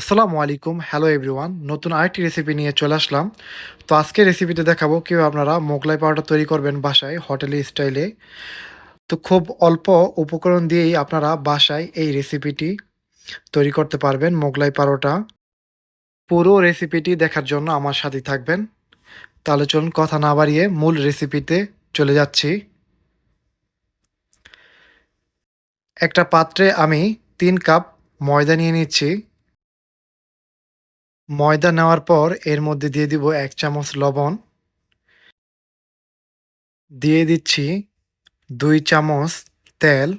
আসসালামু আলাইকুম hello everyone নতুন আরেকটি রেসিপি নিয়ে চলে আসলাম। তো আজকে রেসিপিতে দেখাবো কীভাবে আপনারা মোগলাই পাউডার তৈরি করবেন বাসায় হোটেলে স্টাইলে তো খুব অল্প উপকরণ দিয়েই আপনারা বাসায় এই রেসিপিটি তৈরি করতে পারবেন, মোগলাই পারোটা পুরো রেসিপিটি দেখার জন্য আমার সাথে থাকবেন। তাহলে চলুন কথা না বাড়িয়ে মূল রেসিপিতে চলে যাচ্ছি। একটা পাত্রে আমি তিন কাপ ময়দা নিয়ে নিচ্ছি। ময়দা নেওয়ার পর এর মধ্যে দিয়ে দিব এক চামচ লবণ। দিয়ে দিচ্ছি দুই চামচ তেল।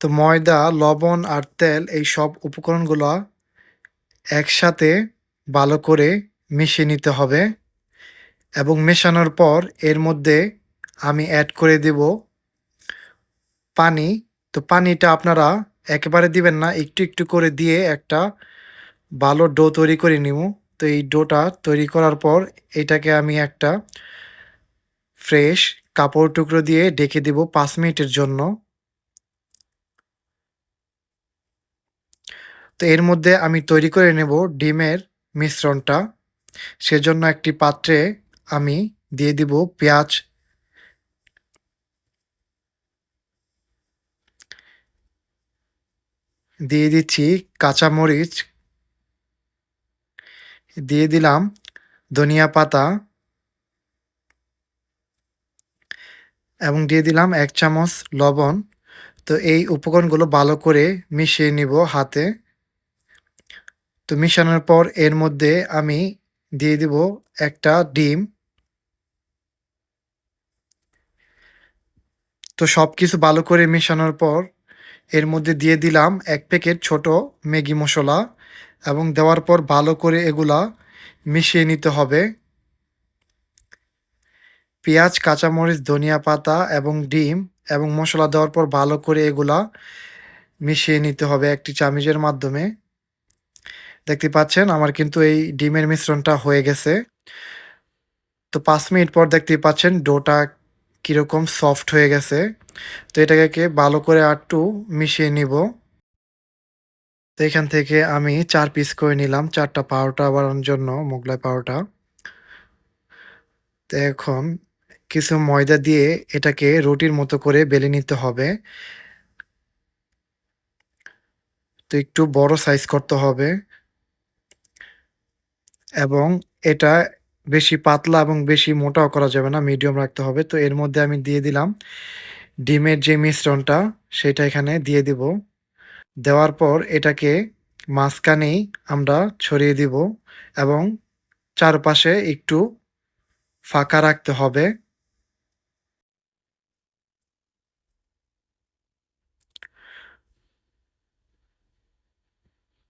তো ময়দা, লবণ আর তেল এই সব উপকরণগুলো একসাথে ভালো করে মিশিয়ে নিতে হবে। এবং মেশানোর পর এর মধ্যে আমি অ্যাড করে দেব পানি, তো পানিটা আপনারা একেবারে দিবেন না, একটু একটু করে দিয়ে একটা ভালো ডো তৈরি করে নিব। তো এই ডোটা তৈরি করার পর এটাকে আমি একটা ফ্রেশ কাপড় টুকরো দিয়ে ডেকে দিব পাঁচ মিনিটের জন্য। তো এর মধ্যে আমি তৈরি করে নেব ডিমের মিশ্রণটা। সেজন্য একটি পাত্রে আমি দিয়ে দিব পেঁয়াজ দিয়ে দিচ্ছি কাঁচামরিচ। দিয়ে দিলাম ধনিয়া পাতা। এবং দিয়ে দিলাম এক চামচ লবণ। তো এই উপকরণগুলো ভালো করে মিশিয়ে নিব হাতে। তো মিশানোর পর এর মধ্যে আমি দিয়ে দিব একটা ডিম। তো সব কিছু ভালো করে মেশানোর পর এর মধ্যে দিয়ে দিলাম এক প্যাকেট ছোট ম্যাগি মশলা এবং দেওয়ার পর ভালো করে এগুলা মিশিয়ে নিতে হবে। পেঁয়াজ, কাঁচামরিচ, ধনিয়া পাতা এবং ডিম এবং মশলা দেওয়ার পর ভালো করে এগুলা মিশিয়ে নিতে হবে একটি চামিচের মাধ্যমে। দেখতে পাচ্ছেন আমার কিন্তু এই ডিমের মিশ্রণটা হয়ে গেছে। তো পাঁচ মিনিট পর দেখতে পাচ্ছেন ডোটা কীরকম সফট হয়ে গেছে, তো এটাকে ভালো করে একটু মিশিয়ে নিব। তো এখান থেকে আমি চার পিস করে নিলাম, চারটা পাউরোটা বানানোর জন্য, মোগলাই পাউরোটা। তো এখন কিছু ময়দা দিয়ে এটাকে রুটির মতো করে বেলে নিতে হবে। তো একটু বড় সাইজ করতে হবে। এবং এটা বেশি পাতলা এবং বেশি মোটাও করা যাবে না মিডিয়াম রাখতে হবে। তো এর মধ্যে আমি দিয়ে দিলাম ডিমের যে মিশ্রণটা, সেটা এখানে দিয়ে দিব। দেওয়ার পর এটাকে মাঝখানেই আমরা ছড়িয়ে দিব এবং চারপাশে একটু ফাঁকা রাখতে হবে।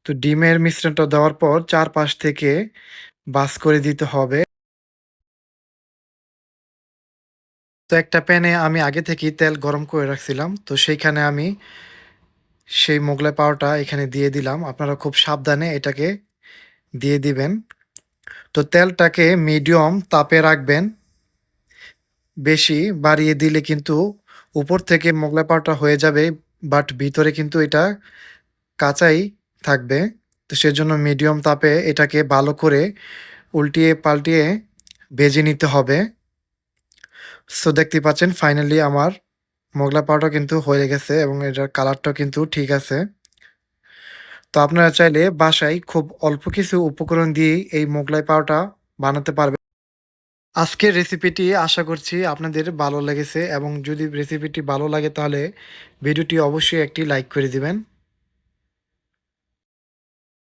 তো ডিমের মিশ্রণটা দেওয়ার পর চারপাশ থেকে বাস করে দিতে হবে। তো একটা প্যানে আমি আগে থেকেই তেল গরম করে রাখছিলাম। তো সেইখানে আমি সেই মোগলাই পাওয়াটা এখানে দিয়ে দিলাম। আপনারা খুব সাবধানে এটাকে দিয়ে দিবেন। তো তেলটাকে মিডিয়াম তাপে রাখবেন। বেশি বাড়িয়ে দিলে কিন্তু উপর থেকে মোগলাই পাওয়াটা হয়ে যাবে, বাট ভিতরে কিন্তু এটা কাঁচাই থাকবে। তো সেজন্য মিডিয়াম তাপে এটাকে ভালো করে উল্টিয়ে পাল্টিয়ে ভেজে নিতে হবে। সো দেখতে পাচ্ছেন ফাইনালি আমার মোগলাই পাউটা কিন্তু হয়ে গেছে এবং এটার কালারটাও কিন্তু ঠিক আছে। তো আপনারা চাইলে বাসায় খুব অল্প কিছু উপকরণ দিয়েই এই মোগলাই পাউটা বানাতে পারবেন। আজকের রেসিপিটি আশা করছি আপনাদের ভালো লেগেছে এবং যদি রেসিপিটি ভালো লাগে তাহলে ভিডিওটি অবশ্যই একটি লাইক করে দিবেন।